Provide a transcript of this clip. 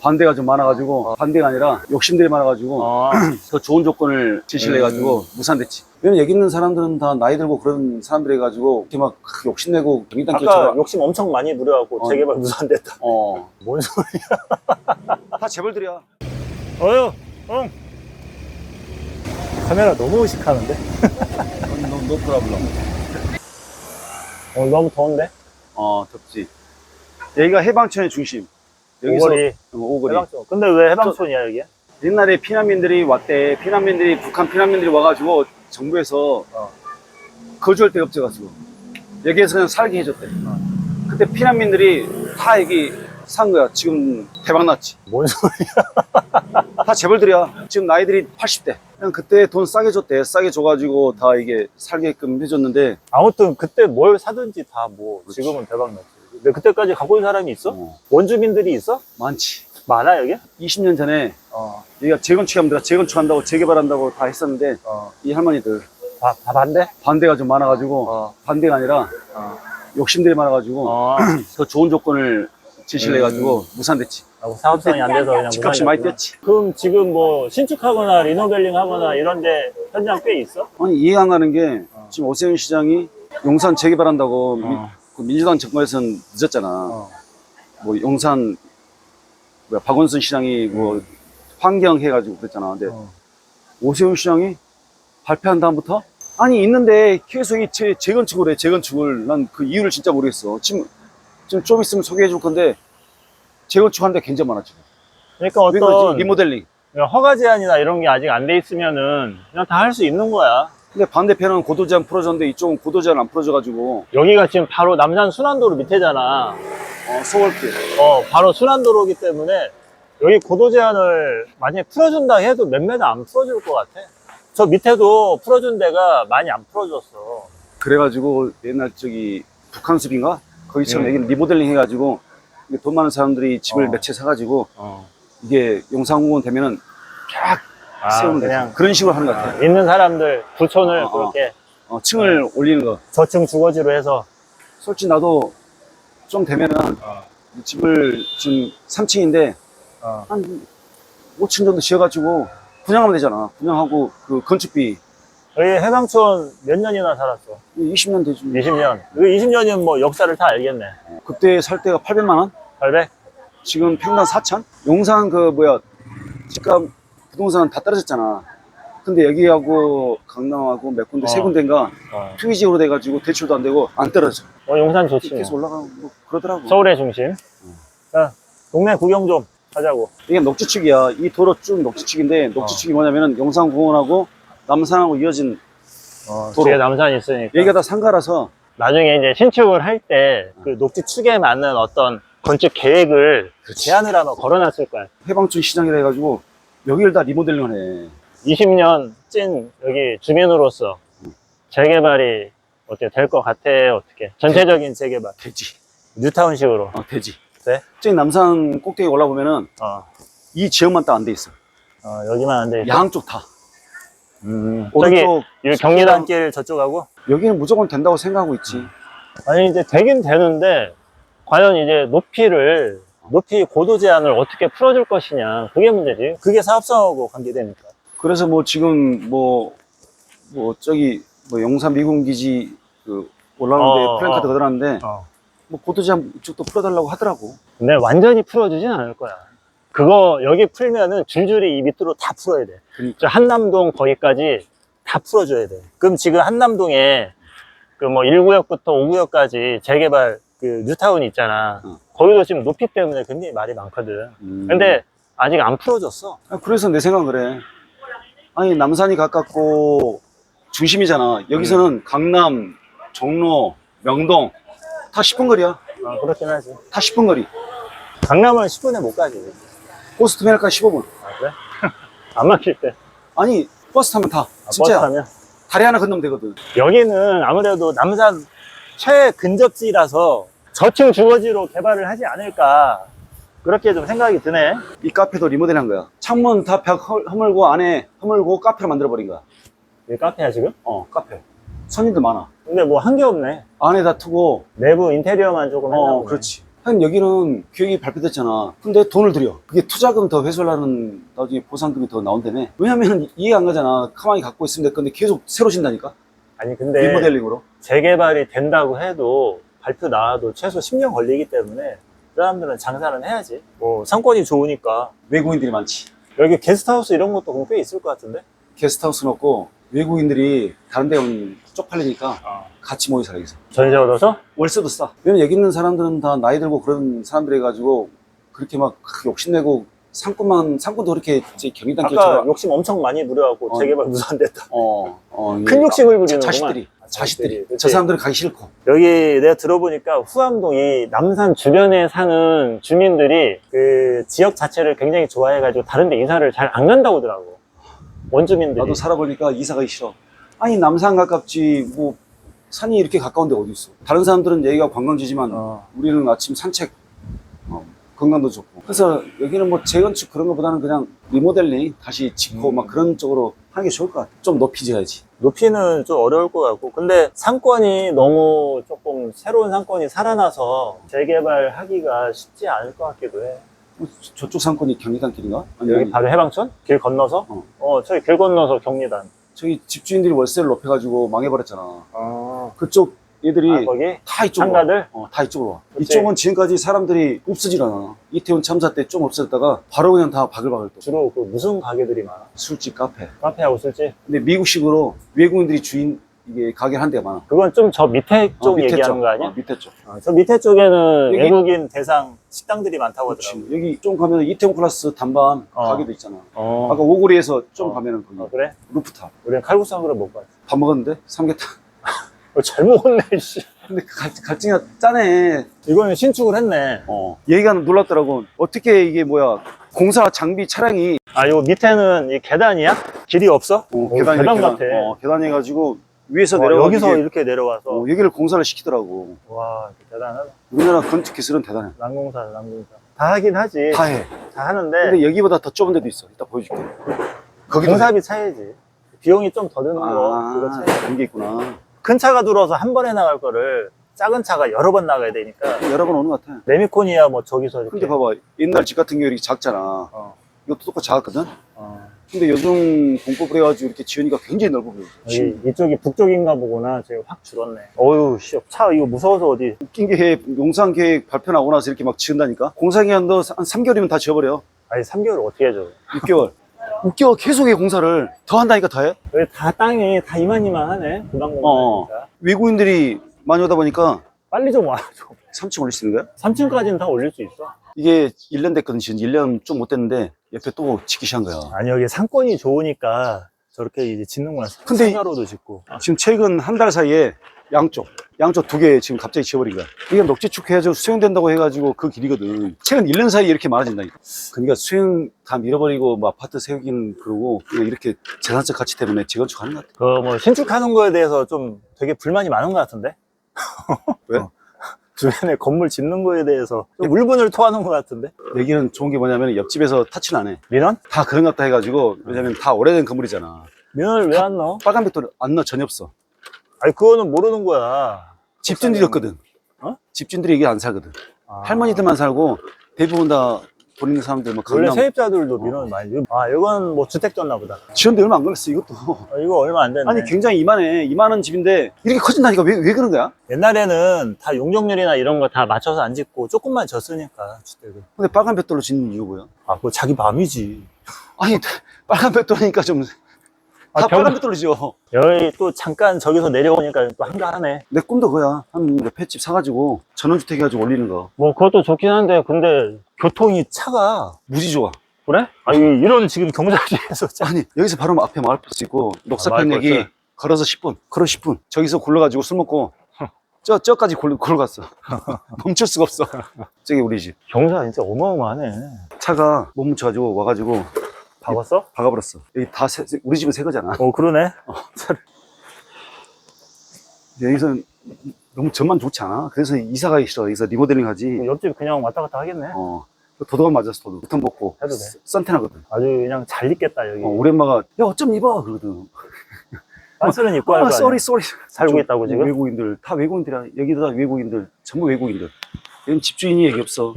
반대가 좀 많아가지고 반대가 아니라 욕심들이 많아가지고 어. 더 좋은 조건을 제시를 음. 해가지고 무산됐지. 왜냐면 여기 있는 사람들은 다 나이 들고 그런 사람들 해가지고 이렇게 막 욕심내고 아까 경기단길처럼 욕심 엄청 많이 부려갖고 어. 재개발 무산됐다. 어. 뭔 소리야? 다 재벌들이야. 어휴, 응. 카메라 너무 의식하는데? 너, 너 프라블럼. 오늘 너무 더운데? 어, 덥지. 여기가 해방촌의 중심. 여기서 오거리, 어, 오거리. 해방촌. 근데 왜 해방촌이야, 여기? 옛날에 피난민들이 왔대. 피난민들이 북한 피난민들이 와가지고 정부에서 어. 거주할 데가 없어가지고 여기에서 그냥 살게 해줬대. 그때 피난민들이 다 여기 산 거야. 지금 대박 났지. 뭔 소리야? 다 재벌들이야. 지금 나이들이 80대. 그냥 그때 돈 싸게 줬대. 싸게 줘가지고 다 이게 살게끔 해줬는데 아무튼 그때 뭘 사든지 다 뭐. 지금은 대박 났지. 근데 그때까지 갖고 있는 사람이 있어? 어, 원주민들이 있어? 많지. 많아, 여기? 20년 전에 어, 여기가 재건축하면 내가 재건축한다고 재개발한다고 다 했었는데 어. 이 할머니들 다, 다 반대? 반대가 좀 많아가지고 어, 반대가 아니라 어. 욕심들이 많아가지고 어. 더 좋은 조건을 제시를 음. 해가지고 무산됐지. 하고 사업성이 안 돼서 그냥 집값이 많이 무산이었구나. 뛰었지. 그럼 지금 뭐 신축하거나 리노벨링 하거나 이런데 현장 꽤 있어? 아니 이해 안 가는 게 어. 지금 오세훈 시장이 용산 재개발한다고 미- 어. 그 민주당 정권에서는 늦었잖아. 어. 뭐 용산 뭐야, 박원순 시장이 뭐 환경 해가지고 그랬잖아. 근데 어. 오세훈 시장이 발표한 다음부터 아니 있는데 계속 이 재, 재건축을 해 재건축을 난 그 이유를 진짜 모르겠어. 지금 지금 좀 있으면 소개해 줄 건데 재건축하는데 굉장히 많아 지금. 그러니까? 어떤 리모델링. 허가 제한이나 이런 게 아직 안 돼 있으면은 그냥 다 할 수 있는 거야. 근데 반대편은 고도 제한 풀어줬는데 이쪽은 고도 제한 안 풀어줘가지고 여기가 지금 바로 남산 순환도로 밑에잖아. 어, 서울길. 어, 바로 순환도로기 때문에 여기 고도 제한을 만약에 풀어준다 해도 몇 메다 안 풀어줄 것 같아. 저 밑에도 풀어준 데가 많이 안 풀어줬어. 그래가지고 옛날 저기 북한 숲인가 거기처럼 음. 여기는 리모델링 해가지고 이게 돈 많은 사람들이 집을 어. 몇 채 사가지고 어. 이게 용산공원 되면은 쫙 아, 세우는 그냥 거지. 그런 식으로 하는 것 같아. 있는 사람들 부촌을 어, 어. 그렇게 어, 층을 올리는 거. 저층 주거지로 해서 솔직히 나도 좀 되면은 어. 집을 지금 3층인데 어. 한 5층 정도 지어가지고 분양하면 되잖아. 분양하고 그 건축비 여기 해방촌 몇 년이나 살았어? 20년 되지. 20년. 그 20년이면 뭐 역사를 다 알겠네. 그때 살 때가 800만 원? 800? 지금 평당 4천? 용산 그 뭐야 집값 부동산 다 떨어졌잖아. 근데 여기하고 강남하고 몇 군데 세 어. 군데인가 어. 투기지역으로 돼가지고 대출도 안 되고 안 떨어져. 어, 용산 좋지. 계속 뭐. 올라가고 뭐 그러더라고. 서울의 중심. 자, 동네 구경 좀 하자고. 이게 녹지축이야. 이 도로 쭉 녹지축인데 녹지축이 뭐냐면은 용산공원하고 남산하고 이어진 어, 도로. 뒤에 남산 있으니까. 여기가 다 상가라서 나중에 이제 신축을 할 때 그 녹지 축에 맞는 어떤 건축 계획을 제안을 하나 걸어놨을 거야. 해방촌 시장이라 해가지고 여기를 다 리모델링을 해. 20년 찐 여기 주민으로서 재개발이 어떻게 될 것 같아? 어떻게? 전체적인 재개발. 되지. 뉴타운식으로. 어, 되지. 돼? 저기 남산 꼭대기 올라보면은 어, 이 지역만 딱 안 돼 있어. 어, 여기만 안 돼. 있어. 양쪽 다. 음, 저기 오른쪽 이 경리단길 저쪽하고 여기는 무조건 된다고 생각하고 있지. 아니 이제 되긴 되는데 과연 이제 높이를 높이 고도 제한을 어떻게 풀어줄 것이냐 그게 문제지 그게 사업성하고 관계되니까 그래서 뭐 지금 뭐, 뭐 저기 뭐 용산 미군 기지 그 올라오는데 어, 플랜카드 어. 거들었는데 어. 뭐 고도 제한 이쪽도 풀어달라고 하더라고. 근데 완전히 풀어주진 않을 거야 그거 여기 풀면은 줄줄이 이 밑으로 다 풀어야 돼 그러니까. 저 한남동 거기까지 다 풀어줘야 돼 그럼 지금 한남동에 그 뭐 1구역부터 5구역까지 재개발 그 뉴타운 있잖아 어. 거기도 지금 높이 때문에 굉장히 말이 많거든 음. 근데 아직 안 풀어줬어 아, 그래서 내 생각은 그래. 아니 남산이 가깝고 중심이잖아. 여기서는 음. 강남, 종로, 명동 다 10분 거리야. 어, 그렇긴 하지 다 10분 거리. 강남은 10분에 못 가지. 고스트메라까지 15분. 아, 그래? 안 막힐 때. 아니 버스 타면 다. 아, 진짜야. 버스 타면. 다리 하나 건너면 되거든. 여기는 아무래도 남산 최근접지라서 저층 주거지로 개발을 하지 않을까. 그렇게 좀 생각이 드네. 이 카페도 리모델한 거야. 창문 다 벽 허물고 안에 허물고 카페로 만들어 버린 거야. 이 카페야, 지금? 어 카페. 손님들 많아. 근데 뭐 한 게 없네. 안에 다 트고 내부 인테리어만 조금 어 해놨네. 그렇지. 한 여기는 계획이 발표됐잖아. 근데 돈을 들여. 그게 투자금 더 회수하려는 나중에 보상금이 더 나온다며. 왜냐면 이해 안 가잖아. 가만히 갖고 있으면 될 건데 계속 새로 신다니까? 아니 근데 리모델링으로. 재개발이 된다고 해도 발표 나와도 최소 10년 걸리기 때문에 그 사람들은 장사는 해야지. 뭐 상권이 좋으니까 외국인들이 많지. 여기 게스트하우스 이런 것도 꽤 있을 것 같은데. 게스트하우스는 없고 외국인들이 다른 데 오면 쪽팔리니까 어. 같이 모여 살아 여기서. 전세 얻어서 월세도 싸. 왜냐면 여기 있는 사람들은 다 나이 들고 그런 사람들 해가지고 그렇게 막 욕심내고 상권만, 상권도 그렇게 이제 경리단길 아까 욕심 엄청 많이 부려갖고 어. 재개발 무산됐다. 어, 어, 큰 이게 욕심을 자- 부리는구만. 자식들이. 아, 자식들이. 그치. 저 사람들은 가기 싫고. 여기 내가 들어보니까 후암동 이 남산 주변에 사는 주민들이 그 지역 자체를 굉장히 좋아해가지고 다른데 이사를 잘 안 간다고 하더라고. 원주민들이. 나도 살아보니까 이사 가기 싫어. 아니, 남산 가깝지, 뭐, 산이 이렇게 가까운데 어디 있어. 다른 사람들은 여기가 관광지지만 어. 우리는 아침 산책, 어, 건강도 좋고. 그래서 여기는 뭐 재건축 그런 것보다는 그냥 리모델링 다시 짓고 음. 막 그런 쪽으로 하는 게 좋을 것 같아. 좀 높이 지어야지. 높이는 좀 어려울 것 같고 근데 상권이 너무 조금 새로운 상권이 살아나서 재개발하기가 쉽지 않을 것 같기도 해 어, 저- 저쪽 상권이 경리단 길인가? 아니, 여기 바로 해방촌? 길 건너서? 어. 어, 저기 길 건너서 경리단 저기 집주인들이 월세를 높여가지고 망해버렸잖아. 아, 그쪽 애들이 아 거기? 다 이쪽으로 와. 상가들? 어, 다 이쪽으로 와. 그치. 이쪽은 지금까지 사람들이 없어질 않아. 이태원 참사 때 좀 없어졌다가 바로 그냥 다 바글바글 또. 주로 그 무슨 가게들이 많아? 술집, 카페. 카페하고 술집? 근데 미국식으로 외국인들이 주인 이게 가게 한 데가 많아. 그건 좀 저 밑에 쪽 어, 밑에 얘기하는 쪽. 거 아니야? 어, 밑에 쪽. 어, 저 밑에 쪽에는 여기- 외국인 대상 식당들이 많다고. 하더라고 여기 좀 가면 이태원 클라스 단반 어. 가게도 있잖아. 어. 아까 오구리에서 좀 어. 가면은 거기 어, 그래? 루프탑. 우리는 칼국수 한 그릇 먹고 왔어 밥 먹었는데 삼계탕. 어, 잘 먹었네 씨. 근데 그 갈, 갈증이 짜네. 이거는 신축을 했네 어. 얘기가 놀랍더라고. 어떻게 이게 뭐야. 공사 장비 차량이 아, 요 밑에는 이 계단이야? 길이 없어? 어, 오, 계단이 계단 같아. 어, 계단이 해가지고 위에서 와, 내려가 여기서 이게, 이렇게 내려와서. 어, 여기를 공사를 시키더라고. 와, 대단하다. 우리나라 건축 기술은 대단해. 난공사, 난공사. 다 하긴 하지. 다 해. 다 하는데. 근데 여기보다 더 좁은 데도 있어. 이따 보여줄게. 거기도 공사비 차이지. 비용이 좀 더 드는 거. 그거 아, 차이. 그런 게 있구나. 큰 차가 들어와서 한 번에 나갈 거를 작은 차가 여러 번 나가야 되니까. 여러 번 오는 것 같아. 레미콘이야 뭐 저기서 이렇게. 근데 봐봐. 옛날 집 같은 경우 이렇게 작잖아. 어, 이것도 똑같이 작았거든? 어. 근데 요즘 공법을 해가지고 이렇게 지으니까 굉장히 넓어 보여. 여기 이쪽이 북쪽인가 보구나. 지금 확 줄었네. 어휴, 씨. 차 이거 무서워서 어디. 웃긴 게 용산 계획 발표 나고 나서 이렇게 막 지은다니까? 공사기한도 한 3개월이면 다 지어버려. 아니, 3개월 어떻게 해줘. 6개월. 6개월 계속 해 공사를. 더 한다니까 더 해? 여기 다 땅이 다 이만이만 하네. 부담공사니까. 외국인들이 많이 오다 보니까 빨리 좀 와. 좀. 3층 올릴 수 있는 거야? 3층까지는 다 올릴 수 있어. 이게 1년 됐거든. 지금 1년 좀 못 됐는데 옆에 또 짓기 시작한 거야. 아니, 여기 상권이 좋으니까 저렇게 이제 짓는구나. 근데 이- 상가로도 짓고. 지금 최근 한 달 사이에 양쪽, 양쪽 두 개 지금 갑자기 지어버린 거야. 이게 녹지축 해가지고 수용된다고 해가지고 그 길이거든. 최근 1년 사이에 이렇게 많아진다니까. 그러니까 수용 다 밀어버리고 뭐 아파트 세우기는 그러고 그냥 이렇게 재산적 가치 때문에 재건축 하는 것 같아. 그 뭐 신축하는 거에 대해서 좀 되게 불만이 많은 것 같은데? 왜? 어. 주변에 건물 짓는 거에 대해서 좀 울분을 토하는 것 같은데? 여기는 좋은 게 뭐냐면 옆집에서 타치는 안 해. 민원? 다 그런 것 같다 해가지고 왜냐면 다 오래된 건물이잖아. 민원을 왜 안 넣어? 빨간 벽돌 안 넣어 전혀 없어. 아니, 그거는 모르는 거야. 집주인들이었거든. 어? 집주인들이 여기 안 살거든. 아. 할머니들만 살고 대부분 다돈 있는 사람들 뭐 원래 강남 세입자들도 민원 많이. 아, 이건 뭐 주택 줬나 보다. 지원대 얼마 안 걸렸어 이것도. 어, 이거 얼마 안 됐네. 아니 굉장히 이만해 이만한 집인데 이렇게 커진다니까 왜, 왜 그런 거야? 옛날에는 다 용적률이나 이런 거 다 맞춰서 안 짓고 조금만 졌으니까 주택을. 근데 빨간 벽돌로 짓는 이유 뭐야? 아, 그거 자기 마음이지. 아니 빨간 벽돌이니까 좀 다 아, 빨간 경- 벽돌로 지어 여기 또 잠깐 저기서 내려오니까 또 한가하네. 내 꿈도 그거야 한 옆에 집 사가지고 전원주택 해가지고 올리는 거 뭐 그것도 좋긴 한데 근데 교통이 차가 무지 좋아 그래? 아니 이런 지금 경사지에서 차... 아니 여기서 바로 앞에 마을버스 있고 아, 녹사평역이 마을버스? 걸어서 10분 걸어 10분 저기서 굴러가지고 술 먹고 저, 저까지 굴러, 굴러갔어 멈출 수가 없어 저기 우리 집 경사 진짜 어마어마하네. 차가 못 멈춰가지고 와가지고 박았어? 박아버렸어 여기 다 새, 우리 집은 새 거잖아 어 그러네. 여기서 너무 전만 좋지 않아? 그래서 이사 가기 싫어. 여기서 리모델링 하지. 옆집 그냥 왔다 갔다 하겠네. 어. 도도가 맞았어, 도도. 부탄 벗고. 해도 돼. 썬텐하거든. 아주 그냥 잘 입겠다 여기. 어, 우리 엄마가, 야, 어쩜 입어? 그러거든. 빤스는 입고 할 아, 거 아니야. 쏘리, 쏘리. 살고 있다고 지금? 외국인들, 다 외국인들이야. 여기도 다 외국인들. 전부 외국인들. 얘는 집주인이 얘기 없어.